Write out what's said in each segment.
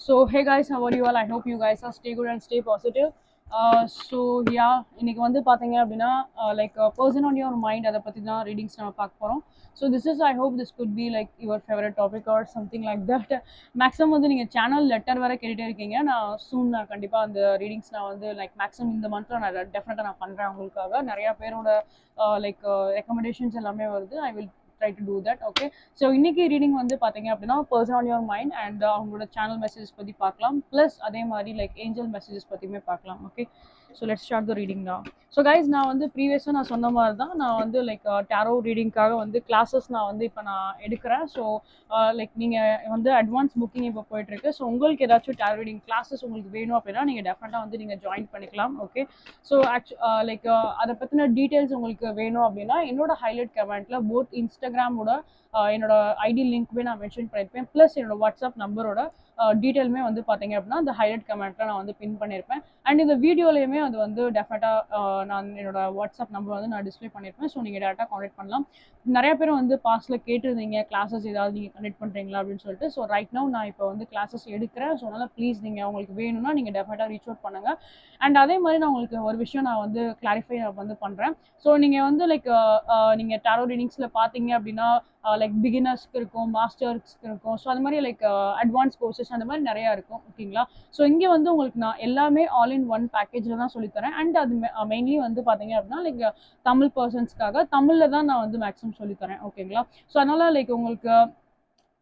So hey guys, how you all I hope you you are stay good and stay positive so yeah இன்னைக்கு வந்து பார்த்தீங்க அப்படின்னா like person on your mind அதை பற்றி தான் readings நம்ம பார்க்க போகிறோம் so this is I hope this could be like your favourite topic or something like that maximum வந்து நீங்கள் சேனல் லெட்டர் வேறு கேட்டுகிட்டே இருக்கீங்க. நான் சூன் நான் கண்டிப்பாக அந்த ரீடிங்ஸ் நான் வந்து லைக் மேக்ஸிமம் இந்த மந்த்தில் நான் டெஃபினட்டாக நான் பண்ணுறேன் உங்களுக்காக. நிறையா பேரோட uh, லைக் ரெக்கமெண்டேஷன்ஸ் uh, எல்லாமே வருது I will try to do that okay so இன்னைக்கு ரீடிங் வந்து பார்த்தீங்க அப்படின்னா person on your mind and அவங்களோட சேனல் மெசேஜஸ் பற்றி பார்க்கலாம். ப்ளஸ் அதே மாதிரி லைக் ஏஞ்சல் மெசேஜஸ் பற்றியுமே பார்க்கலாம் okay so let start the reading தான் ஸோ கைஸ் நான் வந்து ப்ரீவியஸாக நான் சொன்ன மாதிரி தான் நான் வந்து லைக் டேரோ ரீடிங்க்காக வந்து கிளாஸஸ் நான் வந்து இப்போ நான் எடுக்கிறேன். ஸோ லைக் நீங்கள் வந்து அட்வான்ஸ் புக்கிங் இப்போ போயிட்டுருக்கு. ஸோ உங்களுக்கு ஏதாச்சும் டேரோ ரீடிங் கிளாஸஸ் உங்களுக்கு வேணும் அப்படின்னா நீங்கள் டெஃபினட்டாக வந்து நீங்கள் ஜாயின் பண்ணிக்கலாம். ஓகே ஸோ ஆக்சு லைக் அதை பற்றின டீட்டெயில்ஸ் உங்களுக்கு வேணும் அப்படின்னா என்னோட ஹைலைட் கமெண்ட்டில் போத் இன்ஸ்டாகிராமோட என்னோட ஐடி லிங்க்குமே நான் மென்ஷன் பண்ணியிருப்பேன். ப்ளஸ் என்னோட வாட்ஸ்அப் நம்பரோட டீட்டெயிலுமே வந்து பார்த்தீங்க அப்படின்னா அந்த ஹைலைட் கமெண்ட்டில் நான் வந்து பின் பண்ணியிருப்பேன் அண்ட் இந்த வீடியோலையுமே அது வந்து டெஃபினட்டாக நான் என்னோட வாட்ஸ்அப் நம்பர் வந்து நான் டிஸ்பிளே பண்ணியிருப்பேன் ஸோ நீங்கள் டேரெக்டாக காண்டாக்ட் பண்ணலாம். நிறைய பேர் வந்து பாஸ்ட்டில் கேட்டிருந்தீங்க கிளாஸஸ் ஏதாவது நீங்கள் கண்டக்ட் பண்ணுறீங்களா அப்படின்னு சொல்லிட்டு. ஸோ ரைட் நோ நான் இப்போ வந்து கிளாஸஸ் எடுக்கிறேன். ஸோ அதனால் ப்ளீஸ் நீங்கள் உங்களுக்கு வேணும்னா நீங்கள் டெஃபினட்டாக ரீச் அவுட் பண்ணுங்கள் அண்ட் அதே மாதிரி நான் உங்களுக்கு ஒரு விஷயம் நான் வந்து கிளாரிஃபை வந்து பண்ணுறேன் ஸோ நீங்கள் வந்து லைக் நீங்கள் டேரோ ரீடிங்ஸில் பார்த்தீங்க அப்படின்னா Uh, லைக் பிகினர்ஸ்க்கு இருக்கும் மாஸ்டர்ஸ்க்கு இருக்கும். ஸோ அது மாதிரி லைக் அட்வான்ஸ் கோர்சஸ் அந்த மாதிரி நிறையா இருக்கும் ஓகேங்களா ஸோ இங்கே வந்து உங்களுக்கு நான் எல்லாமே ஆல் இன் ஒன் பேக்கேஜில் தான் சொல்லித்தரேன் அண்ட் அது மெயின்லி uh, வந்து பார்த்தீங்க அப்படின்னா லைக் uh, தமிழ் பர்சன்ஸ்க்காக தமிழில் தான் நான் வந்து மேக்ஸிமம் சொல்லித்தரேன் ஓகேங்களா ஸோ அதனால் லைக் உங்களுக்கு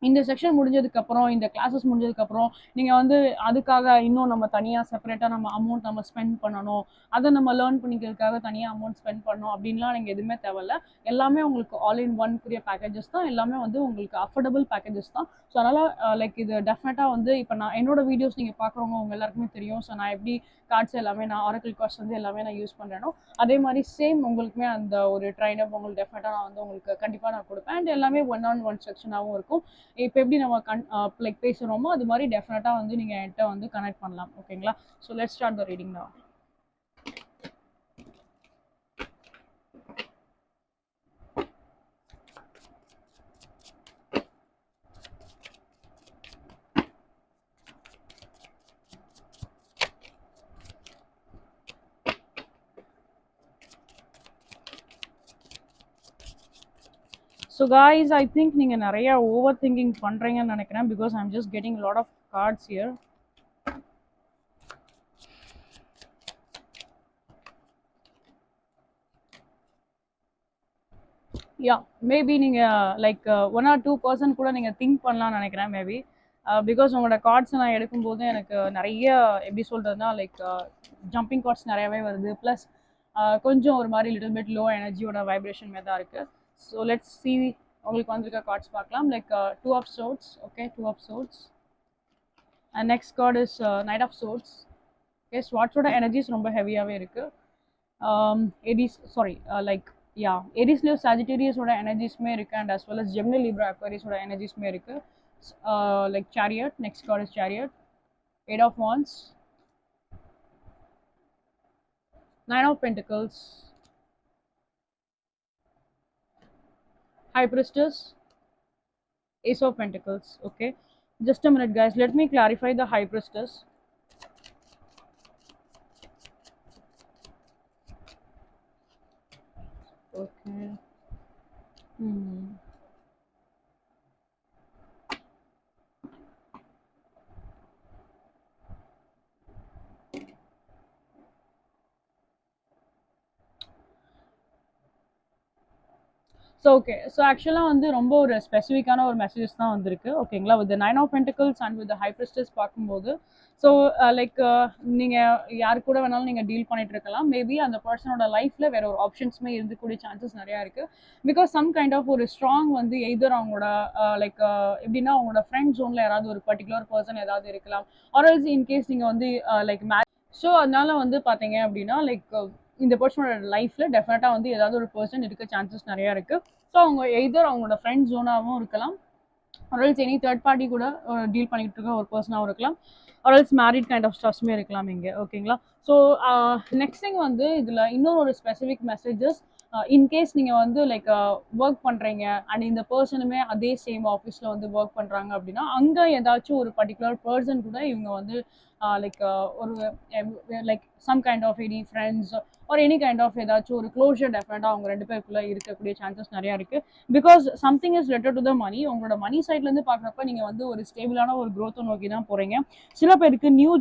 இந்த செக்ஷன் முடிஞ்சதுக்கப்புறம் இந்த கிளாஸஸ் முடிஞ்சதுக்கப்புறம் நீங்கள் வந்து அதுக்காக இன்னும் நம்ம தனியாக செப்பரேட்டாக நம்ம அமௌண்ட் நம்ம ஸ்பெண்ட் பண்ணணும். அதை நம்ம லேர்ன் பண்ணிக்கிறதுக்காக தனியாக அமௌண்ட் ஸ்பெண்ட் பண்ணணும் அப்படின்லாம் நீங்கள் எதுவுமே தேவையில்ல. எல்லாமே உங்களுக்கு ஆல் இன் ஒன் குரிய பேக்கேஜஸ் தான். எல்லாமே வந்து உங்களுக்கு அஃபோர்டபுள் பேக்கேஜஸ் தான். ஸோ அதனால் லைக் இது டெஃபினட்டாக வந்து இப்போ நான் என்னோட வீடியோஸ் நீங்கள் பார்க்குறவங்க உங்கள் எல்லாருக்குமே தெரியும். ஸோ நான் எப்படி கார்ட்ஸ் எல்லாமே நான் ஆரக்கிள் கார்ட்ஸ் வந்து எல்லாமே நான் யூஸ் பண்ணுறேனோ அதே மாதிரி சேம் உங்களுக்குமே அந்த ஒரு ட்ரைனப் உங்களுக்கு டெஃபினட்டாக நான் வந்து உங்களுக்கு கண்டிப்பாக நான் கொடுப்பேன். அண்ட் எல்லாமே ஒன் ஆன் ஒன் செக்ஷனாகவும் இருக்கும். இப்போ எப்படி நம்ம கன் லைக் uh, பேசுகிறோமோ அது மாதிரி டெஃபினட்டாக வந்து நீங்கள் என்கிட்ட வந்து கனெக்ட் பண்ணலாம். ஓகேங்களா so let start the reading தான் ஸோ காய்ஸ் ஐ திங்க் நீங்கள் நிறைய ஓவர் திங்கிங் பண்ணுறீங்கன்னு நினைக்கிறேன் because I'm just getting lot of cards here yeah maybe நீங்கள் like one or two percent கூட நீங்கள் திங்க் பண்ணலாம்னு நினைக்கிறேன் மேபி பிகாஸ் uh, உங்களோட கார்ட்ஸ் நான் எடுக்கும்போது எனக்கு நிறைய எப்படி சொல்கிறதுனா லைக் ஜம்பிங் கார்ட்ஸ் நிறையவே வருது. ப்ளஸ் uh, கொஞ்சம் ஒரு மாதிரி லிட்டில் பிட் லோ எனர்ஜியோட வைப்ரேஷன் மாதிரி தான் இருக்குது ஸோ லெட்ஸ் சி உங்களுக்கு வந்திருக்க கார்ட்ஸ் பார்க்கலாம். Like two of swords okay two of swords and next card is knight of swords okay ஸ்வாட்ஸோட energies ரொம்ப ஹெவியாகவே இருக்குது எடிஸ் சாரி லைக் யா எரிஸ்லேயும் சாஜிட்டேரியஸோட எனர்ஜிஸுமே இருக்குது and as well as Gemini Libra அக்வரிஸோட எனர்ஜிஸுமே இருக்குது like chariot next card is chariot eight of wands nine of pentacles High Priestess, Ace of Pentacles. Okay, just a minute, guys. Let me clarify the High Priestess. Okay. Hmm. So okay so ஆக்சுவலாக வந்து ரொம்ப ஒரு ஸ்பெசிஃபிக்கான ஒரு messages தான் வந்திருக்கு. ஓகேங்களா with nine of pentacles and with high priestess பார்க்கும்போது so like uh, uh, நீங்கள் யார் கூட வேணாலும் நீங்கள் டீல் பண்ணிட்டு இருக்கலாம். மேபி அந்த பர்சனோட லைஃப்பில் வேற ஒரு ஆப்ஷன்ஸுமே இருந்துக்கூடிய சான்சஸ் நிறையா இருக்குது பிகாஸ் சம் கைண்ட் ஆஃப் ஒரு ஸ்ட்ராங் வந்து எய்தர் அவங்களோட uh, லைக் எப்படின்னா அவங்களோட ஃப்ரெண்ட் ஜோனில் யாராவது ஒரு பர்டிகுலர் பர்சன் ஏதாவது இருக்கலாம். ஆர்எல்ஸ் இன்கேஸ் நீங்கள் வந்து லைக் மே ஸோ அதனால வந்து பார்த்தீங்க அப்படின்னா லைக் இந்த பர்சனோட லைஃப்பில் டெஃபினட்டாக வந்து ஏதாவது ஒரு பர்சன் இருக்க சான்சஸ் நிறையா இருக்குது ஸோ அவங்க எய்தர் அவங்களோட ஃப்ரெண்ட் ஜோனாகவும் இருக்கலாம். Or else any third party கூட டீல் பண்ணிகிட்டு இருக்க ஒரு பர்சனாகவும் இருக்கலாம். Or else married kind of ஸ்டஃப்ஸுமே இருக்கலாம் இங்கே. ஓகேங்களா ஸோ நெக்ஸ்ட் திங் வந்து இதில் இன்னொரு ஒரு ஸ்பெசிஃபிக் மெசேஜஸ் இன்கேஸ் நீங்கள் வந்து லைக் ஒர்க் பண்ணுறீங்க அண்ட் இந்த பர்சனுமே அதே சேம் ஆஃபீஸில் வந்து ஒர்க் பண்ணுறாங்க அப்படின்னா அங்கே ஏதாச்சும் ஒரு பர்டிகுலர் பர்சன் கூட இவங்க வந்து Uh, லைக் uh, ஒரு like some kind of any friends ஒரு எனி கைண்ட் ஆஃப் ஏதாச்சும் ஒரு க்ளோஷர் டெஃபினட்டாக அவங்க ரெண்டு பேருக்குள்ளே இருக்கக்கூடிய சான்சஸ் நிறையா இருக்குது because something is related to the money உங்களோட மணி சைட்லேருந்து பார்க்குறப்ப நீங்கள் வந்து ஒரு ஸ்டேபிளான ஒரு க்ரோத்தை நோக்கி தான் போகிறீங்க சில பேருக்கு நியூ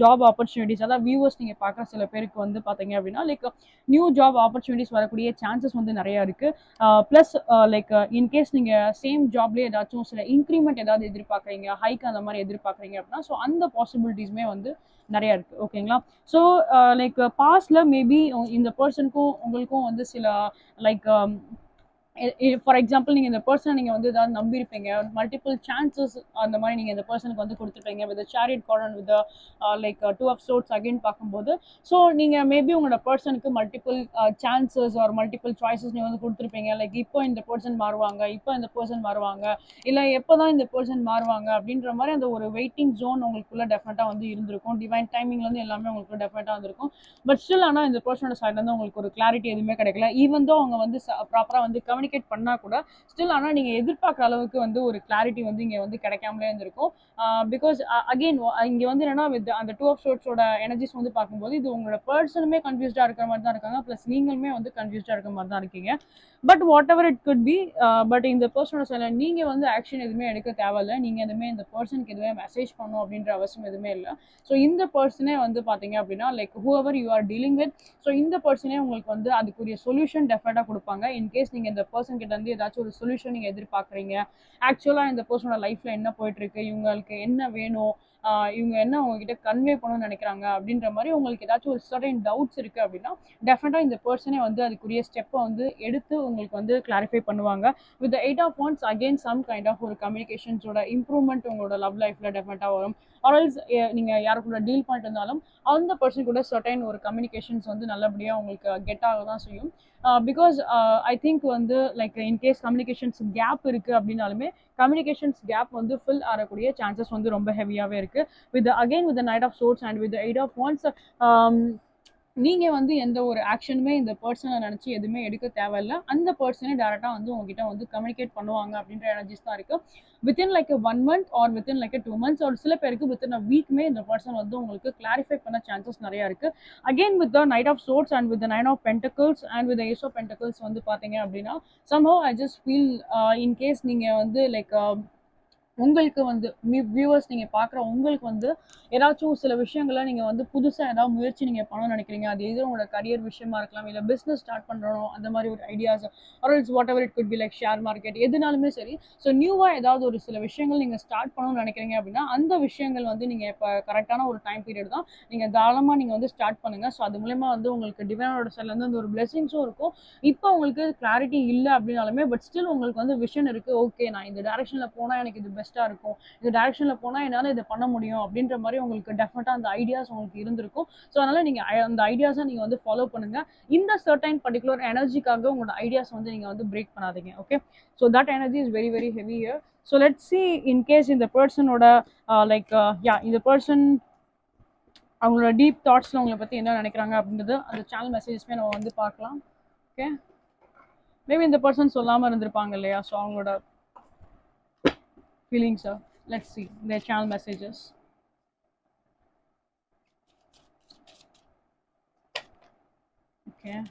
ஜாப் ஆப்பர்ச்சுனிட்டிஸ் அதாவது வியூவர்ஸ் நீங்கள் பார்க்குற சில பேருக்கு வந்து பார்த்தீங்க அப்படின்னா லைக் நியூ ஜாப் ஆப்பர்ச்சுனிட்டிஸ் வரக்கூடிய சான்சஸ் வந்து நிறையா இருக்குது ப்ளஸ் uh, லைக் இன்கேஸ் நீங்கள் சேம் ஜாப்லேயே ஏதாச்சும் சில இன்க்ரிமெண்ட் ஏதாவது எதிர்பார்க்குறீங்க ஹைக் அந்த மாதிரி எதிர்பார்க்குறீங்க அப்படின்னா ஸோ அந்த பாசிபிலிட்டி பாசிபிலிட்டிஸுமே வந்து நிறையா இருக்குது ஓகேங்களா ஸோ uh, லைக் பாஸ்டில் மேபி இந்த பர்சனுக்கும் உங்களுக்கும் வந்து சில லைக் um, ஃபார் எக்ஸாம்பிள் நீங்கள் இந்த பர்சனை நீங்கள் வந்து ஏதாவது நம்பியிருப்பீங்க. மல்டிபிள் சான்சஸ் அந்த மாதிரி நீங்கள் இந்த பர்சனுக்கு வந்து கொடுத்துருப்பீங்க. With chariot garden with like two of swords again பார்க்கும்போது ஸோ நீங்கள் மேபி உங்களோட பர்சனுக்கு multiple chances or multiple choices நீங்கள் வந்து கொடுத்துருப்பீங்க. லைக் இப்போ இந்த பர்சன் மாறுவாங்க இப்போ இந்த பர்சன் மாறுவாங்க இல்லை எப்போ தான் இந்த பர்சன் மாறுவாங்க அப்படின்ற மாதிரி அந்த ஒரு வெயிட்டிங் ஜோன் உங்களுக்குள்ளே டெஃபினட்டாக வந்து இருந்திருக்கும். டிவைன் டைமிங்லேருந்து எல்லாமே உங்களுக்கு டெஃபினட்டாக இருந்திருக்கும் பட் ஸ்டில் ஆனால் இந்த பர்சனோட சைட்லேருந்து உங்களுக்கு ஒரு கிளாரிட்டி எதுவுமே கிடைக்கல. ஈவன் தோ அவங்க வந்து ப்ராப்பராக வந்து கம்யூனிகேட் பண்ணால் கூட ஸ்டில் ஆனால் நீங்கள் எதிர்பார்க்குற அளவுக்கு வந்து ஒரு கிளாரிட்டி வந்து இங்கே வந்து கிடைக்காமலே இருந்திருக்கும். பிகாஸ் அகெயின் இங்கே வந்து என்னன்னா வித் அந்த டூ ஆஃப் ஷோட்ஸோட எனர்ஜிஸ் வந்து பார்க்கும்போது இது உங்களோட பர்சனுமே கன்ஃபியூஸ்டாக இருக்கிற மாதிரி தான் இருக்காங்க. ப்ளஸ் நீங்களுமே வந்து கன்ஃபியூஸ்டாக இருக்கிற மாதிரி தான் இருக்கீங்க. But whatever it could be but இந்த பர்சனோட சொல்ல நீங்கள் வந்து ஆக்ஷன் எதுவுமே எடுக்க தேவையில்ல. நீங்கள் எதுவுமே இந்த பர்சனுக்கு எதுவுமே மெசேஜ் பண்ணணும் அப்படின்ற அவசியம் எதுவுமே இல்லை. ஸோ இந்த பர்சனே வந்து பார்த்தீங்க அப்படின்னா like whoever you are dealing with so இந்த பர்சனே உங்களுக்கு வந்து அதுக்குரிய சொல்யூஷன் டெஃபினட்டாக கொடுப்பாங்க. இன்கேஸ் நீங்கள் இந்த பர்சன் கிட்ட இருந்து ஏதாச்சும் ஒரு சொல்யூஷன் நீங்கள் எதிர்பார்க்குறீங்க. ஆக்சுவலாக இந்த பர்சனோட லைஃப்பில் என்ன போயிட்டுருக்கு இவங்களுக்கு என்ன வேணும்? இவங்க என்ன உங்ககிட்ட கன்வே பண்ணணும்னு நினைக்கிறாங்க அப்படின்ற மாதிரி உங்களுக்கு ஏதாச்சும் ஒரு சர்டன் டவுட்ஸ் இருக்குது அப்படின்னா டெஃபினட்டாக இந்த பர்சனே வந்து அதுக்குரிய ஸ்டெப்பை வந்து எடுத்து உங்களுக்கு வந்து கிளாரிஃபை பண்ணுவாங்க. With eight of wands again some kind of ஒரு கம்யூனிகேஷன்ஸோட இம்ப்ரூவ்மெண்ட் உங்களோட லவ் லைஃப்பில் டெஃபினட்டாக வரும். ஆர்எல்ஸ் நீங்கள் யாரு கூட டீல் பண்ணிட்டு இருந்தாலும் அந்த பர்சன் கூட சர்டைன் ஒரு கம்யூனிகேஷன்ஸ் வந்து நல்லபடியாக உங்களுக்கு கெட் ஆக தான் செய்யும். பிகாஸ் ஐ திங்க் வந்து like in case communications gap இருக்குது அப்படின்னாலுமே கம்யூனிகேஷன்ஸ் கேப் வந்து ஃபில் ஆகக்கூடிய சான்சஸ் வந்து ரொம்ப ஹெவியாகவே இருக்குது with again with knight of swords and with eight of wands நீங்கள் வந்து எந்த ஒரு ஆக்ஷனுமே இந்த பர்சனை நினச்சி எதுவுமே எடுக்க தேவையில்ல. அந்த பர்சனே டேரெக்டாக வந்து உங்ககிட்ட வந்து கம்யூனிகேட் பண்ணுவாங்க அப்படின்ற எனர்ஜிஸ் தான் இருக்குது within like one month or within like two months ஒரு சில பேருக்கு வித்தின் அ வீக்மே இந்த பர்சன் வந்து உங்களுக்கு கிளாரிஃபை பண்ண சான்சஸ் நிறையா இருக்குது again with the knight of swords and with nine of pentacles and with ace of pentacles வந்து பார்த்தீங்க அப்படின்னா somehow I just feel in case நீங்கள் வந்து லைக் uh, உங்களுக்கு வந்து வியூவர்ஸ் நீங்கள் பார்க்குற உங்களுக்கு வந்து ஏதாச்சும் சில விஷயங்களை நீங்கள் வந்து புதுசாக ஏதாவது முயற்சி நீங்கள் பண்ணணும்னு நினைக்கிறீங்க. அது எது உங்களோட கரியர் விஷயமா இருக்கலாம் இல்லை பிஸ்னஸ் ஸ்டார்ட் பண்ணுறோம் அந்த மாதிரி ஒரு ideas it's whatever it could be like share market எதுனாலுமே சரி. ஸோ நியூவாக ஏதாவது ஒரு சில விஷயங்கள் நீங்கள் ஸ்டார்ட் பண்ணணும்னு நினைக்கிறீங்க அப்படின்னா அந்த விஷயங்கள் வந்து நீங்கள் இப்போ கரெக்டான ஒரு டைம் பீரியட் தான் நீங்கள் தாராளமாக நீங்கள் வந்து ஸ்டார்ட் பண்ணுங்கள் ஸோ அது மூலயமா வந்து உங்களுக்கு டிவைனோட சைட்லேருந்து அந்த ஒரு பிளெஸிங்ஸும் இருக்கும். இப்போ உங்களுக்கு கிளாரிட்டி இல்லை அப்படின்னாலுமே பட் ஸ்டில் உங்களுக்கு வந்து விஷன் இருக்குது ஓகே நான் இந்த டேரக்ஷனில் போனால் எனக்கு இது பெஸ்ட் பெஸ்ட்டாக இருக்கும். இந்த டேரக்ஷனில் போனால் என்னால் இதை பண்ண முடியும் அப்படின்ற மாதிரி உங்களுக்கு டெஃபினட்டாக அந்த ஐடியாஸ் உங்களுக்கு இருந்திருக்கும். ஸோ அதனால் நீங்கள் அந்த ஐடியாஸை நீங்கள் வந்து ஃபாலோ பண்ணுங்கள் இந்த சர்டைன் பர்டிகுலர் எனர்ஜிக்காக உங்களோட ஐடியாஸ் வந்து நீங்கள் வந்து பிரேக் பண்ணாதீங்க okay so that energy is very very heavy here so let see in case இந்த பர்சனோட லைக் யா இந்த பர்சன் அவங்களோட டீப் தாட்ஸில் உங்களை பற்றி என்ன நினைக்கிறாங்க அப்படின்றது அந்த சேனல் மெசேஜஸ்மே நம்ம வந்து பார்க்கலாம் ஓகே மேபி இந்த பர்சன் சொல்லாமல் இருந்திருப்பாங்க இல்லையா? ஸோ அவங்களோட feelings are let's see. Their channel messages. Okay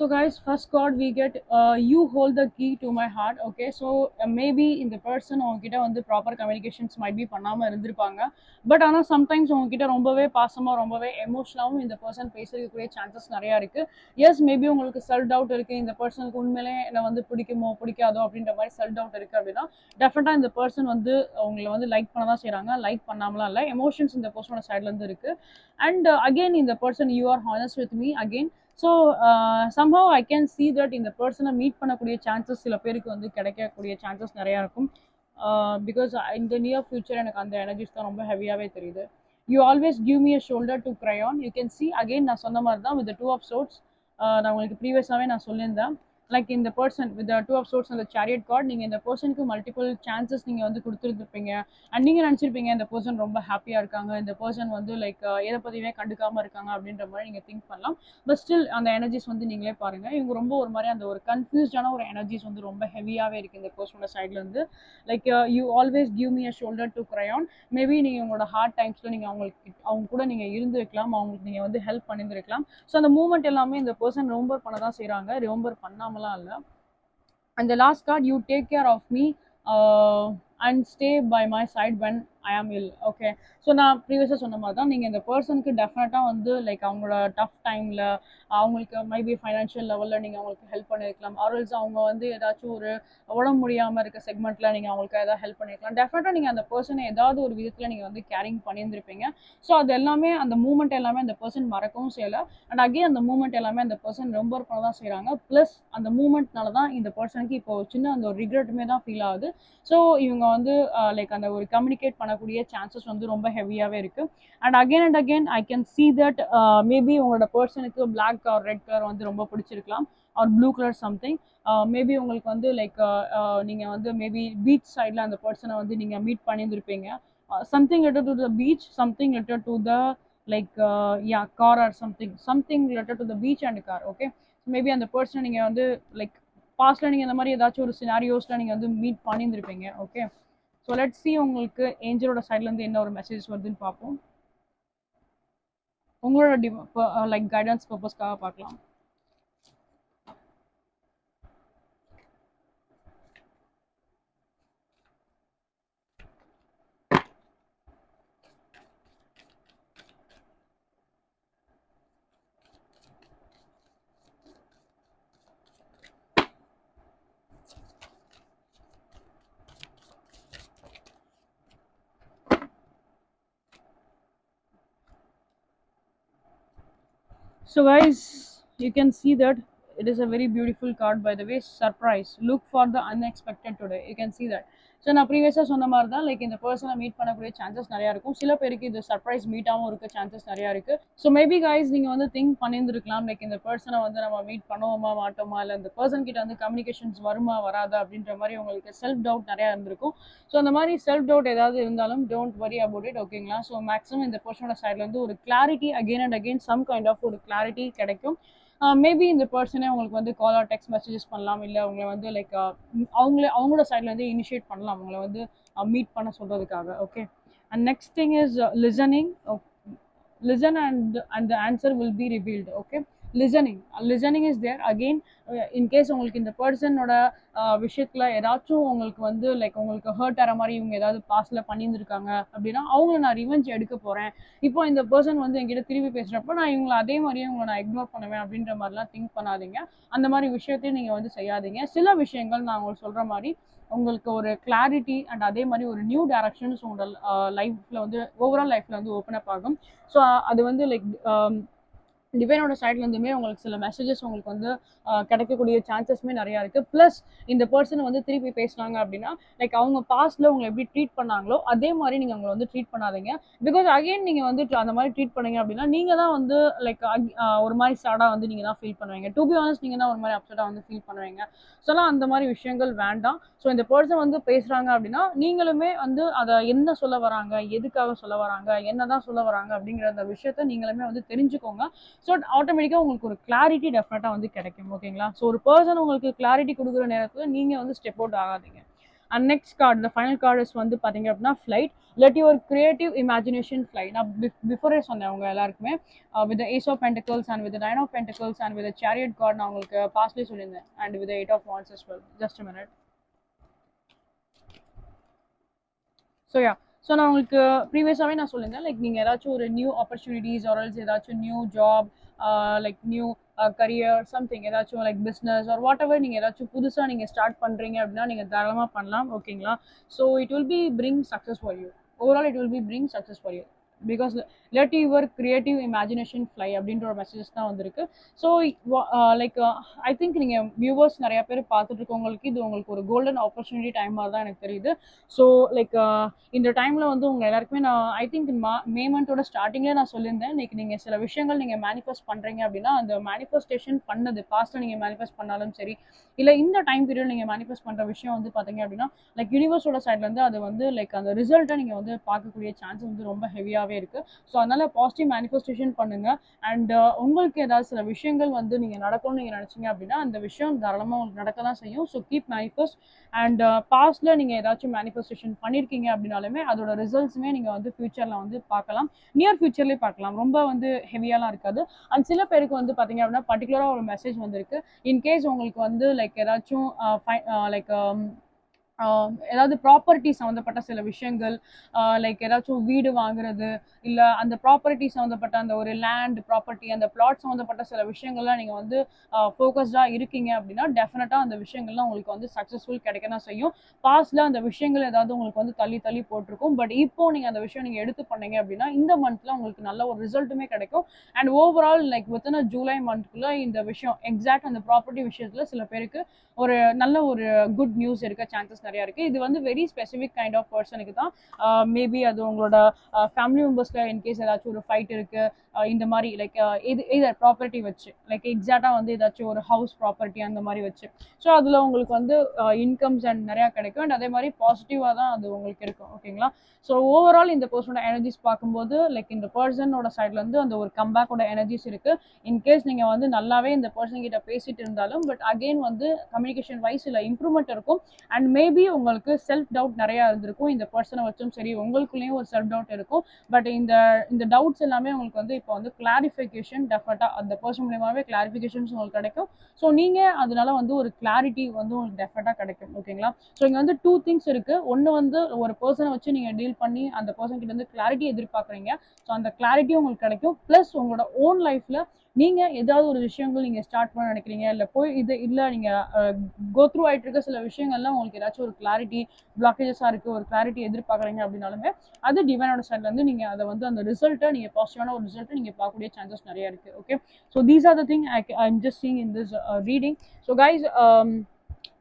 so guys first got we get uh, you hold the key to my heart okay? So uh, maybe இந்த person உங்ககிட்ட வந்து proper communications might be பண்ணாமல் இருந்திருப்பாங்க. But ஆனால் sometimes உங்ககிட்ட ரொம்பவே பாசமாக ரொம்பவே எமோஷனலாகவும் இந்த பர்சன் பேசுறதுக்குரிய சான்சஸ் நிறையா இருக்குது எஸ் மேபி உங்களுக்கு செல்ஃப் டவுட் இருக்குது இந்த பர்சனுக்கு உண்மையிலே என்னை வந்து பிடிக்குமோ பிடிக்காதோ அப்படின்ற மாதிரி செல்ஃப் டவுட் இருக்குது அப்படின்னா டெஃபினட்டாக இந்த பர்சன் வந்து உங்களை வந்து லைக் பண்ண தான் செய்கிறாங்க லைக் பண்ணாமலாம் இல்லை. எமோஷன்ஸ் இந்த பர்சனோட சைட்லேருந்து இருக்குது அண்ட் அகெயின் uh, இந்த person you are honest with me again so somehow I can see that இந்த பர்சனை மீட் பண்ணக்கூடிய சான்சஸ் சில பேருக்கு வந்து கிடைக்கக்கூடிய சான்சஸ் நிறையா இருக்கும். பிகாஸ் இந்த நியர் ஃபியூச்சர் எனக்கு அந்த எனர்ஜிஸ் தான் ரொம்ப ஹெவியாகவே தெரியுது. You always give me a shoulder to cry on you can see again நான் சொன்ன மாதிரி தான் வித் டூ ஆஃப் சோட்ஸ் நான் உங்களுக்கு ப்ரீவியஸாகவே நான் சொல்லியிருந்தேன். லைக் இந்த person with two of swords அந்த சேரியட் கார்டு நீங்கள் இந்த பர்சனுக்கு மல்டிபிள் சான்சஸ் நீங்கள் வந்து கொடுத்துருந்துருப்பீங்க. அண்ட் நீங்கள் நினச்சிருப்பீங்க இந்த பர்சன் ரொம்ப ஹாப்பியாக இருக்காங்க இந்த பர்சன் வந்து லைக் எதை பற்றியுமே கண்டுக்காமல் இருக்காங்க அப்படின்ற மாதிரி நீங்கள் திங்க் பண்ணலாம். பட் ஸ்டில் அந்த எனர்ஜிஸ் வந்து நீங்களே பாருங்கள் இவங்க ரொம்ப ஒரு மாதிரி அந்த ஒரு கன்ஃபியூஸ்டான ஒரு எனர்ஜிஸ் வந்து ரொம்ப ஹெவியாகவே இருக்குது இந்த பர்சனோட சைட்லேருந்து like you always give me a shoulder to cry on maybe நீங்கள் உங்களோட ஹார்ட் டைம்ஸில் நீங்கள் அவங்களுக்கு அவங்க கூட நீங்கள் இருந்திருக்கலாம் அவங்களுக்கு நீங்கள் வந்து ஹெல்ப் பண்ணியிருந்திருக்கலாம். ஸோ அந்த மூமெண்ட் எல்லாமே இந்த பர்சன் ரோம்பர் பண்ண தான் செய்கிறாங்க ரோம்பர் பண்ணாமலாம் இல்லை. And the last card you take care of me and stay by my side when I am ill okay so நான் ப்ரீவியஸாக சொன்ன மாதிரி தான் நீங்கள் இந்த பர்சனுக்கு டெஃபினட்டாக வந்து லைக் அவங்களோட டஃப் டைமில் அவங்களுக்கு மேபி ஃபைனான்ஷியல் லெவலில் நீங்கள் அவங்களுக்கு ஹெல்ப் பண்ணியிருக்கலாம் ஆர்எல்ஸ் அவங்க வந்து ஏதாச்சும் ஒரு உடம்பு முடியாமல் இருக்க செக்மெண்ட்டில் நீங்கள் அவங்களுக்கு ஏதாவது ஹெல்ப் பண்ணியிருக்கலாம் டெஃபினட்டாக நீங்கள் அந்த பர்சனை ஏதாவது ஒரு விதத்தில் நீங்கள் வந்து கேரிங் பண்ணியிருந்திருப்பீங்க. ஸோ அது எல்லாமே அந்த மூமெண்ட் எல்லாமே அந்த பர்சன் மறக்கவும் செய்யலை. அண்ட் அகெயின் அந்த மூமெண்ட் எல்லாமே அந்த பர்சன் ரொம்ப பண்ண தான் செய்கிறாங்க ப்ளஸ் அந்த மூமெண்ட்னால தான் இந்த பர்சனுக்கு இப்போ சின்ன அந்த ஒரு ரிக்ரெட்டுமே தான் ஃபீல் ஆகுது. ஸோ இவங்க வந்து uh, லைக் அந்த ஒரு கம்யூனிகேட் பண்ண வரக்கூடிய சான்சஸ் வந்து ரொம்ப ஹெவியாகவே இருக்குது and again and again I can see that maybe உங்களோட பர்சனுக்கு பிளாக் ஆர் ரெட் கலர் வந்து ரொம்ப பிடிச்சிருக்கலாம். Or blue colour something maybe உங்களுக்கு வந்து லைக் uh, uh, நீங்கள் வந்து மேபி பீச் சைடில் அந்த பர்சனை வந்து நீங்கள் meet பண்ணியிருந்துருப்பீங்க. Something related to the beach something related to the like yeah car or something something related to the beach and car okay maybe அந்த பர்சனை நீங்கள் வந்து லைக் பாஸ்ட்டில் நீங்கள் இந்த மாதிரி ஏதாச்சும் ஒரு சினாரியோஸில் நீங்கள் வந்து மீட் பண்ணியிருந்துருப்பீங்க ஓகே ஸோ லெட் சி உங்களுக்கு ஏஞ்சலோட சைட்லேருந்து என்ன ஒரு மெசேஜ் வருதுன்னு பார்ப்போம். உங்களோட டி லைக் கைடன்ஸ் பர்பஸ்க்காக பார்க்கலாம். So guys, you can see that it is a very beautiful card by the way. Surprise. Look for the unexpected today. You can see that. So நான் ப்ரீவியஸாக சொன்ன மாதிரி தான் லைக் இந்த பர்சனை மீட் பண்ணக்கூடிய சான்சஸ் நிறையா இருக்கும் சில பேருக்கு இது சர்ப்ரைஸ் மீட்டாகவும் இருக்க சான்சஸ் நிறையா இருக்குது ஸோ மேபி கைஸ் நீங்கள் வந்து திங்க் பண்ணியிருந்துருக்கலாம் லைக் இந்த பர்சனை வந்து நம்ம மீட் பண்ணுவோமா மாட்டோமா இல்லை இந்த பர்சன் கிட்ட வந்து கம்யூனிகேஷன்ஸ் வருமா வராதா அப்படின்ற மாதிரி உங்களுக்கு செல்ஃப் டவுட் நிறையா இருந்திருக்கும் ஸோ அந்த மாதிரி செல்ஃப் டவுட் ஏதாவது இருந்தாலும் டோன்ட் வரி அபவுட் இட் ஓகேங்களா ஸோ மேக்ஸிமம் இந்த பர்சனோட சைட்லேருந்து ஒரு clarity again and again some kind of ஒரு கிளாரிட்டி கிடைக்கும் மேபி இந்த பர்சனே உங்களுக்கு வந்து கால் ஆர் டெக்ஸ்ட் மெசேஜஸ் பண்ணலாம். இல்லை அவங்கள வந்து லைக் அவங்கள அவங்களோட சைட்லேருந்து இனிஷியேட் பண்ணலாம். அவங்கள வந்து மீட் பண்ண சொல்கிறதுக்காக okay and next thing is listening listen and and the answer will be revealed okay listening listening is there again in case உங்களுக்கு இந்த பர்சனோட uh, விஷயத்தில் ஏதாச்சும் உங்களுக்கு வந்து லைக் உங்களுக்கு ஹர்ட் ஆகிற மாதிரி இவங்க ஏதாவது பாஸ்டில் பண்ணியிருந்துருக்காங்க அப்படின்னா அவங்கள நான் ரிவெஞ்ச் எடுக்க போகிறேன் இப்போ இந்த பர்சன் வந்து என்கிட்ட திருப்பி பேசுகிறப்போ நான் இவங்களை அதே மாதிரியே உங்களை நான் இக்னோர் பண்ணுவேன் அப்படின்ற மாதிரிலாம் திங்க் பண்ணாதீங்க. அந்த மாதிரி விஷயத்தையும் நீங்கள் வந்து செய்யாதீங்க. சில விஷயங்கள் நான் உங்களுக்கு சொல்கிற மாதிரி உங்களுக்கு ஒரு கிளாரிட்டி அண்ட் அதே மாதிரி ஒரு நியூ டைரக்ஷன்ஸ் உங்களோட லைஃப்பில் வந்து ஓவரால் லைஃப்பில் வந்து ஓப்பன் அப் ஆகும். ஸோ அது வந்து லைக் um, டிவைனோட சைட்லேருந்துமே உங்களுக்கு சில மெசேஜஸ் உங்களுக்கு வந்து கிடைக்கக்கூடிய சான்சஸ்மே நிறையா இருக்குது ப்ளஸ் இந்த பர்சன் வந்து திருப்பி பேசுனாங்க அப்படின்னா லைக் அவங்க பாஸ்ட்டில் உங்களை எப்படி ட்ரீட் பண்ணாங்களோ அதே மாதிரி நீங்கள் அவங்களை வந்து ட்ரீட் பண்ணாதீங்க. பிகாஸ் அகைன் நீங்கள் வந்து அந்த மாதிரி ட்ரீட் பண்ணீங்க அப்படின்னா நீங்கள் தான் வந்து லைக் ஒரு மாதிரி சேடாக வந்து நீங்கள் தான் ஃபீல் பண்ணுவீங்க. டு பி ஆனஸ்ட் நீங்கள் தான் ஒரு மாதிரி அப்செட்டாக வந்து ஃபீல் பண்ணுவீங்க. ஸோலாம் அந்த மாதிரி விஷயங்கள் வேண்டாம். ஸோ இந்த பர்சன் வந்து பேசுகிறாங்க அப்படின்னா நீங்களுமே வந்து அதை என்ன சொல்ல வராங்க எதுக்காக சொல்ல வராங்க என்ன தான் சொல்ல வராங்க அப்படிங்கிற அந்த விஷயத்த நீங்களுமே வந்து தெரிஞ்சுக்கோங்க. ஸோ ஆட்டோமேட்டிக்காக உங்களுக்கு ஒரு கிளாரிட்டி டெஃபினட்டாக வந்து கிடைக்கும் ஓகேங்களா ஸோ ஒரு பர்சன் உங்களுக்கு கிளாரிட்டி கொடுக்குற நேரத்தில் நீங்கள் வந்து ஸ்டெப் அவுட் ஆகாதீங்க. அண்ட் நெக்ஸ்ட் கார்டு இந்த ஃபைனல் கார்டு வந்து பார்த்தீங்க அப்படின்னா ஃப்ளைட் இல்லாட்டி ஒரு கிரியேட்டிவ் இமேஜினேஷன் ஃப்ளைட் நான் பிஃபோரே சொன்னேன் அவங்க எல்லாருக்குமே with ace of pentacles and with nine of pentacles and with chariot card நான் உங்களுக்கு பாஸ்ட்லேயே சொல்லியிருந்தேன். And with eight of wands just minute so yeah so நான் உங்களுக்கு ப்ரீவியஸாகவே நான் சொல்லியிருந்தேன் லைக் நீங்கள் ஏதாச்சும் ஒரு நியூ ஆப்பர்ச்சுனிட்டிஸ் ஆரல்ஸ் ஏதாச்சும் new job like new career something ஏதாச்சும் like business or whatever நீங்கள் ஏதாச்சும் புதுசாக நீங்கள் ஸ்டார்ட் பண்ணுறீங்க அப்படின்னா நீங்கள் தாராளமாக பண்ணலாம். ஓகேங்களா so it will be bring success for you overall it will be bring success for you because let your creative imagination fly அப்படின்ற ஒரு மெசேஜஸ் தான் வந்திருக்கு. ஸோ லைக் ஐ திங்க் நீங்கள் வியூவர்ஸ் நிறையா பேர் பார்த்துட்டு இருக்கவங்களுக்கு இது உங்களுக்கு ஒரு கோல்டன் ஆப்பர்ச்சுனிட்டி டைம் மாதிரி தான் எனக்கு தெரியுது. ஸோ லைக் uh, இந்த டைமில் வந்து உங்கள் எல்லாருக்குமே நான் ஐ திங்க் மா மே மந்தோட ஸ்டார்டிங்லேயே நான் சொல்லியிருந்தேன். இன்னைக்கு நீங்கள் சில விஷயங்கள் நீங்கள் மேனிஃபெஸ்ட் பண்ணுறீங்க அப்படின்னா அந்த மேனிஃபெஸ்டேஷன் பண்ணது பாஸ்ட்டில் நீங்கள் மேனிஃபெஸ்ட் பண்ணாலும் சரி இல்லை இந்த டைம் பீரியட் நீங்கள் மேனிஃபெஸ்ட் பண்ணுற விஷயம் வந்து பார்த்தீங்க அப்படின்னா லைக் யூனிவர்ஸோட சைட்லேருந்து அது வந்து லைக் அந்த ரிசல்ட்டை நீங்கள் வந்து பார்க்கக்கூடிய சான்ஸ் வந்து ரொம்ப ஹெவியாக நிறையாவே இருக்குது ஸோ அதனால் பாசிட்டிவ் மேனிஃபெஸ்டேஷன் பண்ணுங்கள் அண்ட் uh, உங்களுக்கு ஏதாவது சில விஷயங்கள் வந்து நீங்கள் நடக்கணும்னு நீங்கள் நினச்சிங்க அப்படின்னா அந்த விஷயம் தாராளமாக உங்களுக்கு நடக்க தான் செய்யும். ஸோ கீப் மேனிஃபெஸ்ட் அண்ட் பாஸ்ட்டில் நீங்கள் ஏதாச்சும் மேனிஃபெஸ்டேஷன் பண்ணியிருக்கீங்க அப்படின்னாலுமே அதோட ரிசல்ட்ஸுமே நீங்கள் வந்து ஃபியூச்சரில் வந்து பார்க்கலாம். நியர் ஃபியூச்சர்லேயே பார்க்கலாம். ரொம்ப வந்து ஹெவியாலாம் இருக்காது. அண்ட் சில பேருக்கு வந்து பார்த்தீங்க அப்படின்னா பர்டிகுலராக ஒரு மெசேஜ் வந்திருக்கு. இன்கேஸ் உங்களுக்கு வந்து லைக் ஏதாச்சும் uh, லைக் uh, um, ஏதாவது ப்ராப்பர்ட்டி சம்மந்தப்பட்ட சில விஷயங்கள் லைக் ஏதாச்சும் வீடு வாங்குறது இல்லை அந்த ப்ராப்பர்ட்டி சம்மந்தப்பட்ட அந்த ஒரு லேண்ட் ப்ராப்பர்ட்டி அந்த பிளாட் சம்மந்தப்பட்ட சில விஷயங்கள்லாம் நீங்கள் வந்து ஃபோக்கஸ்டாக இருக்கீங்க அப்படின்னா டெஃபினட்டாக அந்த விஷயங்கள்லாம் உங்களுக்கு வந்து சக்ஸஸ்ஃபுல் கிடைக்க தான் செய்யும் பாஸ்டில் அந்த விஷயங்கள் ஏதாவது உங்களுக்கு வந்து தள்ளி தள்ளி போட்டிருக்கும். பட் இப்போ நீங்கள் அந்த விஷயம் நீங்கள் எடுத்து பண்ணீங்க அப்படின்னா இந்த மந்த்தில் உங்களுக்கு நல்ல ஒரு ரிசல்ட்டுமே கிடைக்கும். And overall like within July மந்த்குள்ளே இந்த விஷயம் எக்ஸாக்ட் அந்த ப்ராப்பர்ட்டி விஷயத்தில் சில பேருக்கு ஒரு நல்ல ஒரு குட் நியூஸ் இருக்க சான்சஸ் நிறையா இருக்குது இது வந்து வெரி ஸ்பெசிஃபிக் கைண்ட் ஆஃப் பர்சனுக்கு தான். மேபி அது உங்களோட ஃபேமிலி மெம்பர்ஸில் இன்கேஸ் ஏதாச்சும் ஒரு ஃபைட் இருக்குது இந்த மாதிரி லைக் இது இது ப்ராப்பர்ட்டி வச்சு லைக் எக்ஸாக்டாக வந்து ஏதாச்சும் ஒரு ஹவுஸ் ப்ராப்பர்ட்டி அந்த மாதிரி வச்சு. ஸோ அதில் உங்களுக்கு வந்து இன்கம்ஸ் அண்ட் நிறையா கிடைக்கும். அண்ட் அதே மாதிரி பாசிட்டிவாக தான் அது உங்களுக்கு இருக்கும். ஓகேங்களா ஸோ ஓவரால் இந்த பர்சனோட எனர்ஜிஸ் பார்க்கும்போது லைக் இந்த பர்சனோட சைட்லேருந்து அந்த ஒரு கம்பேக்கோட எனர்ஜிஸ் இருக்குது இன்கேஸ் நீங்கள் வந்து நல்லாவே இந்த பர்சன் கிட்ட பேசிட்டு இருந்தாலும் பட் அகெயின் வந்து கம்யூனிகேஷன் வைஸ் இல்லை இம்ப்ரூவ்மெண்ட் இருக்கும். அண்ட் மேபி உங்களுக்கு செல்ஃப் டவுட் நிறையா இருந்திருக்கும். இந்த பர்சனை வச்சும் சரி உங்களுக்குள்ளேயும் ஒரு செல்ஃப் டவுட் இருக்கும். பட் இந்த இந்த டவுட்ஸ் எல்லாமே உங்களுக்கு வந்து இப்போ வந்து கிளாரிஃபிகேஷன் டெஃபினட்டாக அந்த பர்சன் மூலியமாகவே கிளாரிஃபிகேஷன்ஸ் உங்களுக்கு கிடைக்கும். ஸோ நீங்கள் அதனால வந்து ஒரு கிளாரிட்டி வந்து உங்களுக்கு டெஃபினட்டாக கிடைக்கும். ஓகேங்களா ஸோ இங்கே வந்து டூ திங்ஸ் இருக்குது ஒன்று வந்து ஒரு பர்சனை வச்சு நீங்கள் டீல் பண்ணி அந்த பர்சன் கிட்ட வந்து கிளாரிட்டி எதிர்பார்க்குறீங்க. ஸோ அந்த கிளாரிட்டி உங்களுக்கு கிடைக்கும். ப்ளஸ் உங்களோட ஓன் லைஃப்பில் நீங்கள் ஏதாவது ஒரு விஷயங்கள் நீங்கள் ஸ்டார்ட் பண்ண நினைக்கிறீங்க இல்லை போய் இது இல்லை நீங்கள் கோத்ரூ ஆகிட்டு இருக்க சில விஷயங்கள்லாம் உங்களுக்கு ஏதாச்சும் ஒரு கிளாரிட்டி பிளாக்கேஜஸாக இருக்குது ஒரு கிளாரிட்டி எதிர்பார்க்குறீங்க அப்படின்னாலுமே அது டிவைனோட சைட்லேருந்து நீங்கள் அதை வந்து அந்த ரிசல்ட்டை நீங்கள் பாசிட்டிவான ஒரு ரிசல்ட்டை நீங்கள் பார்க்கக்கூடிய சான்சஸ் நிறைய இருக்குது okay so these are the thing I I'm just seeing in this reading so guys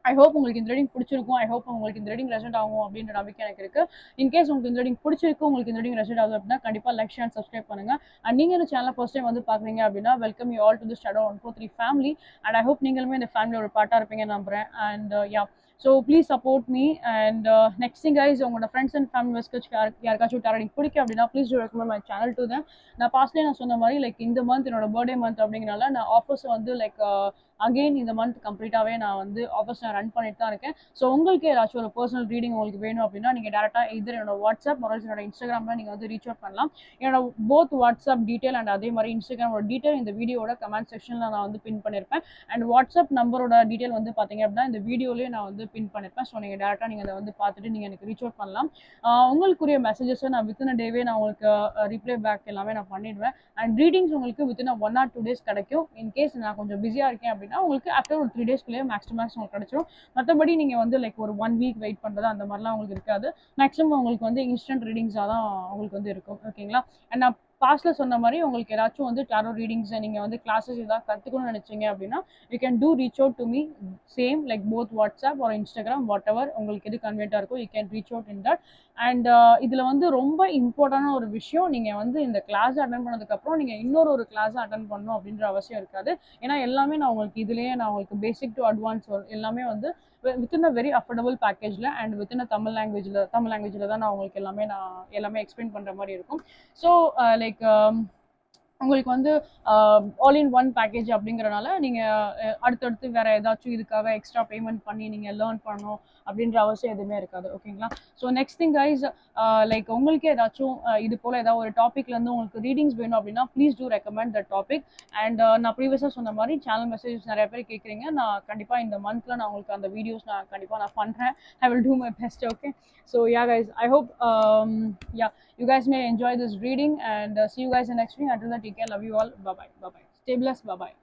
I hope உங்களுக்கு இந்த ரீடிங் பிடிச்சிருக்கும். ஐ ஹோப் உங்களுக்கு இந்த ரீடிங் ரெசல்ட் ஆகும் அப்படின்ற நம்பிக்கை எனக்கு இருக்கு. இன்கேஸ் உங்களுக்கு இந்த ரீடிங் பிடிச்சிருக்கு உங்களுக்கு இந்த ரீடிங் ரெசல்ட் ஆகுது அப்படின்னா கண்டிப்பாக லைக் ஷேர் சப்ஸ்கிரைப் பண்ணுங்க. அண்ட் நீங்கள் இந்த சேனல் ஃபர்ஸ்ட் டைம் வந்து பார்க்குறீங்க அப்படின்னா welcome you all to the studio one four three family and I hope நீங்களுமே இந்த ஃபேமிலியோட ஒரு பார்ட்டாக இருப்பீங்க நம்புறேன். And yeah uh, so please support me and next thing guys உங்களோட ஃப்ரெண்ட்ஸ் அண்ட் ஃபேமிலி மெஸ்கச் யாருக்காச்சும் டேரடிங் பிடிக்கும் அப்படின்னா please do recommend my channel to தான் நான் பாஸ்ட்லேயே நான் சொன்ன மாதிரி லைக் இந்த மந்த் என்னோட பர்த்டே மந்த் அப்படிங்கிறனால நான் ஆஃபர்ஸ் வந்து லைக் அகெயின் uh, இந்த மந்த் கம்ப்ளீட்டாகவே நான் வந்து ஆஃபர்ஸ் நான் ரன் பண்ணிட்டு தான் இருக்கேன். ஸோ உங்களுக்கு ஏதாச்சும் ஒரு பர்சனல் ரீடிங் உங்களுக்கு வேணும் அப்படின்னா நீங்கள் டேரெக்டாக இதர் என்னோட வாட்ஸ்அப் மொரல்ஸ் என்னோட இன்ஸ்டாகிராமில் நீங்கள் வந்து ரீச் அவுட் பண்ணலாம். என்னோட போத் வாட்ஸ்அப் டீட்டெயில் அண்ட் அதே மாதிரி இன்ஸ்டாகிராமோட டீட்டெயில் இந்த வீடியோட கமெண்ட் செக்ஷனில் நான் வந்து பின் பண்ணியிருப்பேன் அண்ட் வாட்ஸ்அப் நம்பரோட டீட்டெயில் வந்து பார்த்தீங்க அப்படின்னா இந்த வீடியோலேயே நான் வந்து பின் பண்ணிருப்பேன். ஸோ நீங்கள் டேரெக்டாக நீங்கள் அதை வந்து பார்த்துட்டு நீங்கள் எனக்கு ரீச் அவுட் பண்ணலாம். உங்களுக்குரிய மெசேஜஸை நான் வித்தின் டேவே நான் உங்களுக்கு ரிப்ளை பேக் எல்லாமே நான் பண்ணிடுவேன். அண்ட் ரீடிங்ஸ் உங்களுக்கு within one or two days கிடைக்கும். இன்கேஸ் நான் கொஞ்சம் பிஸியாக இருக்கேன் அப்படின்னா உங்களுக்கு ஆஃப்டர் ஒரு த்ரீ டேஸ்க்குள்ளேயே மேக்ஸ் மேக்ஸ் உங்களுக்கு கிடைச்சிரும். மற்றபடி நீங்கள் வந்து லைக் ஒரு ஒன் வீக் வெயிட் பண்ணுறது அந்த மாதிரிலாம் உங்களுக்கு இருக்காது. மேக்ஸிமம் உங்களுக்கு வந்து இன்ஸ்டன்ட் ரீடிங்ஸாக தான் உங்களுக்கு வந்து இருக்கும். ஓகேங்களா அண்ட் நான் பாஸ்ட்டில் சொன்ன மாதிரி உங்களுக்கு ஏதாச்சும் வந்து டேரோ ரீடிங்ஸை நீங்கள் வந்து கிளாஸஸ் ஏதாவது கற்றுக்கணும்னு நினச்சிங்க அப்படின்னா you can do reach out to me same like both WhatsApp ஒரு இன்ஸ்டாகிராம் வாட் எவர் உங்களுக்கு எது கன்வெண்ட்டாக இருக்கோ you can reach out in that and இதில் வந்து ரொம்ப இம்பார்ட்டண்டான ஒரு விஷயம் நீங்கள் வந்து இந்த கிளாஸ் அட்டன் பண்ணதுக்கப்புறம் நீங்கள் இன்னொரு ஒரு கிளாஸை அட்டன் பண்ணணும் அப்படின்ற அவசியம் இருக்காது. ஏன்னா எல்லாமே நான் உங்களுக்கு இதுலேயே நான் உங்களுக்கு பேசிக் டு அட்வான்ஸ் எல்லாமே வந்து வித்தின் அ வெரி அஃபோர்டபுள் பேக்கேஜில் அண்ட் வித்தின் அ தமிழ் லாங்குவேஜில் தமிழ் லாங்குவேஜில் தான் நான் உங்களுக்கு எல்லாமே நான் எல்லாமே எக்ஸ்பிளைன் பண்ணுற மாதிரி இருக்கும். ஸோ லைக் uh, um, உங்களுக்கு வந்து um, all in one package அப்படிங்கிறனால நீங்கள் அடுத்தடுத்து வேறு ஏதாச்சும் இதுக்காக எக்ஸ்ட்ரா பேமெண்ட் பண்ணி நீங்கள் லேர்ன் பண்ணணும் அப்படின்ற அவசியம் எதுவுமே இருக்காது ஓகேங்களா? So next thing guys like உங்களுக்கே ஏதாச்சும் uh, இது போல் ஏதாவது ஒரு டாப்பிக்லேருந்து உங்களுக்கு ரீடிங்ஸ் வேணும் அப்படின்னா please do recommend the topic and நான் ப்ரீவியஸாக சொன்ன மாதிரி சேனல் மெசேஜஸ் நிறைய பேர் கேட்குறீங்க நான் கண்டிப்பாக இந்த மந்த்தில் நான் உங்களுக்கு அந்த வீடியோஸ் நான் கண்டிப்பாக நான் பண்ணுறேன் I will do my best okay so yeah guys I hope yeah you guys may enjoy this reading and see you guys next week next the until then take care. Love பபாய் all. Bye bye bye